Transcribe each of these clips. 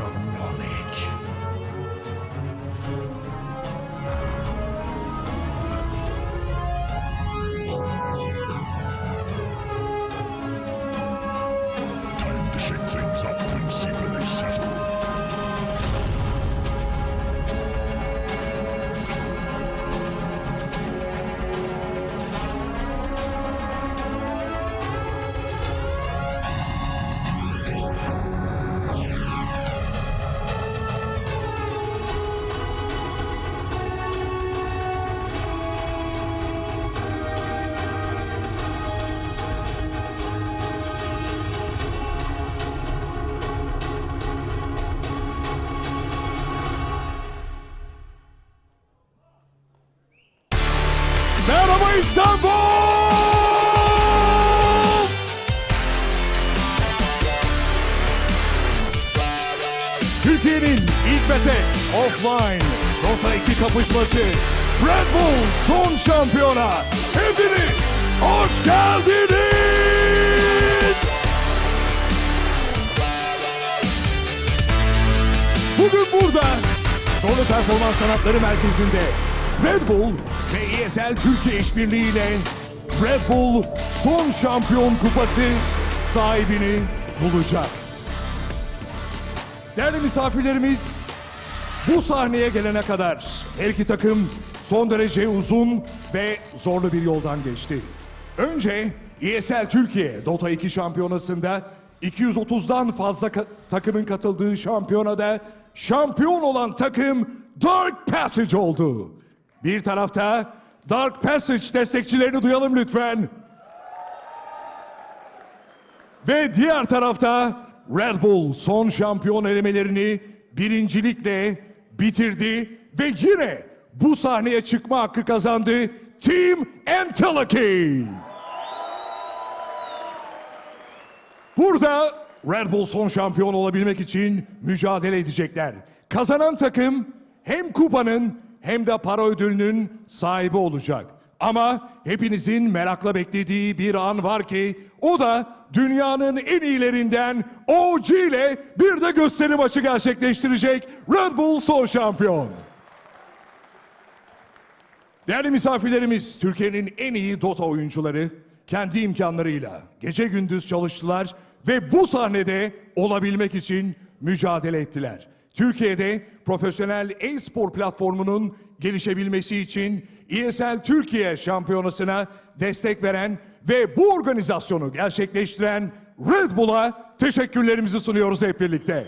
of knowledge. Tek offline Dota 2 kapışması Red Bull son şampiyona hepiniz hoş geldiniz. Bugün burada Zorlu Performans Sanatları Merkezi'nde Red Bull ve ESL Türkiye işbirliğiyle Red Bull son şampiyon kupası sahibini bulacak. Değerli misafirlerimiz, bu sahneye gelene kadar her iki takım son derece uzun ve zorlu bir yoldan geçti. Önce ESL Türkiye Dota 2 şampiyonasında 230'dan fazla ka- takımın katıldığı şampiyonada şampiyon olan takım Dark Passage oldu. Bir tarafta Dark Passage destekçilerini duyalım lütfen. Ve diğer tarafta Red Bull son şampiyon elemelerini birincilikle bitirdi ve yine bu sahneye çıkma hakkı kazandı Team Entelaki. Burada Red Bull son şampiyon olabilmek için mücadele edecekler. Kazanan takım hem kupanın hem de para ödülünün sahibi olacak. Ama hepinizin merakla beklediği bir an var ki o da dünyanın en iyilerinden OG ile bir de gösteri maçı gerçekleştirecek Red Bull son şampiyon. Değerli misafirlerimiz, Türkiye'nin en iyi Dota oyuncuları kendi imkanlarıyla gece gündüz çalıştılar ve bu sahnede olabilmek için mücadele ettiler. Türkiye'de profesyonel e-spor platformunun gelişebilmesi için ESL Türkiye şampiyonasına destek veren ve bu organizasyonu gerçekleştiren Red Bull'a teşekkürlerimizi sunuyoruz hep birlikte.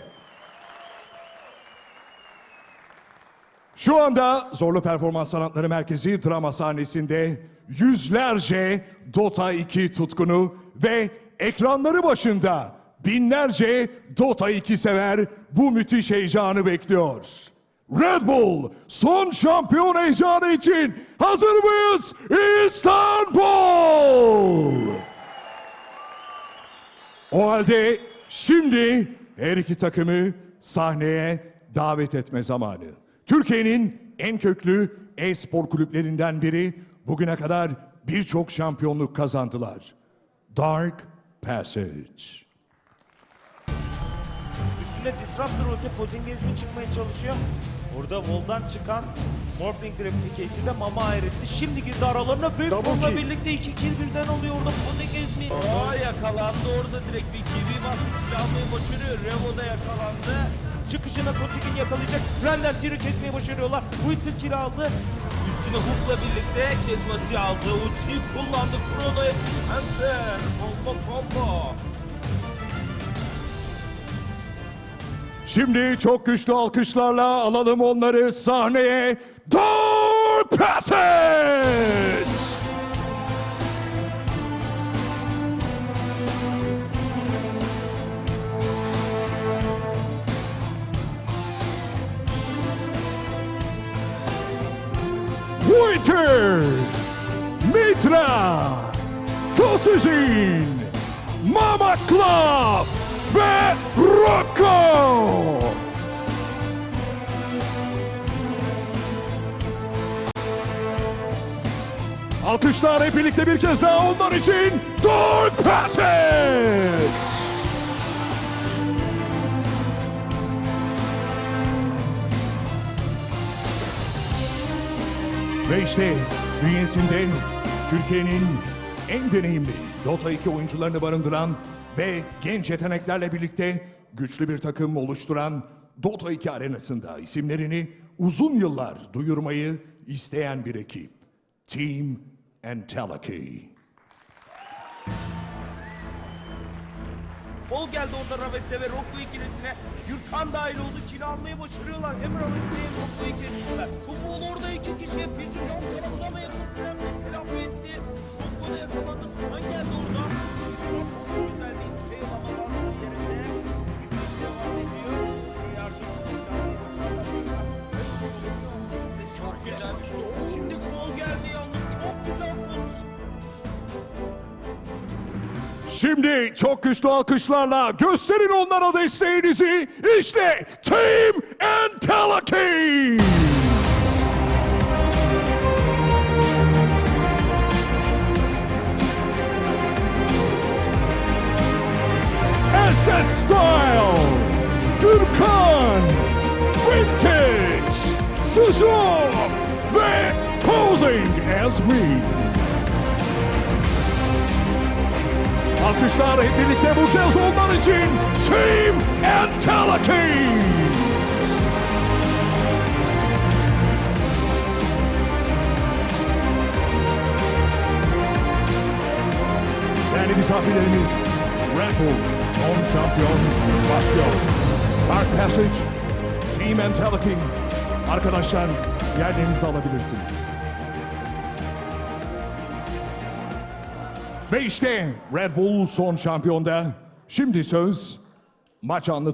Şu anda Zorlu Performans Sanatları Merkezi drama sahnesinde yüzlerce Dota 2 tutkunu ve ekranları başında binlerce Dota 2 sever bu müthiş heyecanı bekliyor. Red Bull son şampiyon heyecanı için hazır mıyız? İstanbul! O halde şimdi her iki takımı sahneye davet etme zamanı. Türkiye'nin en köklü e-spor kulüplerinden biri bugüne kadar birçok şampiyonluk kazandılar. Dark Passage. Üstüne Disruptor ulti Pozingezmi çıkmaya çalışıyor. Burada Vol'dan çıkan Morphling Replicate'i de Mama ayrıldı. Şimdi girdi aralarına büyük Double kill. birlikte iki kill birden oluyor orada Pozingezmi. Aa yakalandı orada direkt bir kivi basmış almayı başarıyor. Revo da yakalandı. Çıkışına Kosik'in yakalayacak. Render Tier'i kesmeyi başarıyorlar. Wither kill aldı. Üstüne hookla birlikte kezması aldı. Ultiyi kullandı. Krono'ya Hunter. Combo combo. Şimdi çok güçlü alkışlarla alalım onları sahneye. Dark Passage! Winter, Mitra, Kosizin, Mama Club ve Rocco. Alkışlar hep birlikte bir kez daha onlar için Dark Passage. Ve işte bünyesinde Türkiye'nin en deneyimli Dota 2 oyuncularını barındıran ve genç yeteneklerle birlikte güçlü bir takım oluşturan Dota 2 arenasında isimlerini uzun yıllar duyurmayı isteyen bir ekip. Team Entelaki. Bol geldi orada Raves'e ve Rocco ikilisine. Gürkan dahil oldu. Kill almayı başarıyorlar. Hem Raves'e hem Rocco ikilisine. Kumul orada iki kişi. Füzyon taraflama yapısından telafi etti. Şimdi çok güçlü alkışlarla gösterin onlara desteğinizi. İşte Team Entelaki. SS Style, Gürkan, Vintage, Suzor ve Posing as Me. Alkışlar hep birlikte bu kez onlar için Team Entelaki. Değerli misafirlerimiz, Red son şampiyon başlıyor. Dark Passage, Team Entelaki. Arkadaşlar yerlerinizi alabilirsiniz. Ve işte Red Bull son şampiyonda. Şimdi söz maç anlatı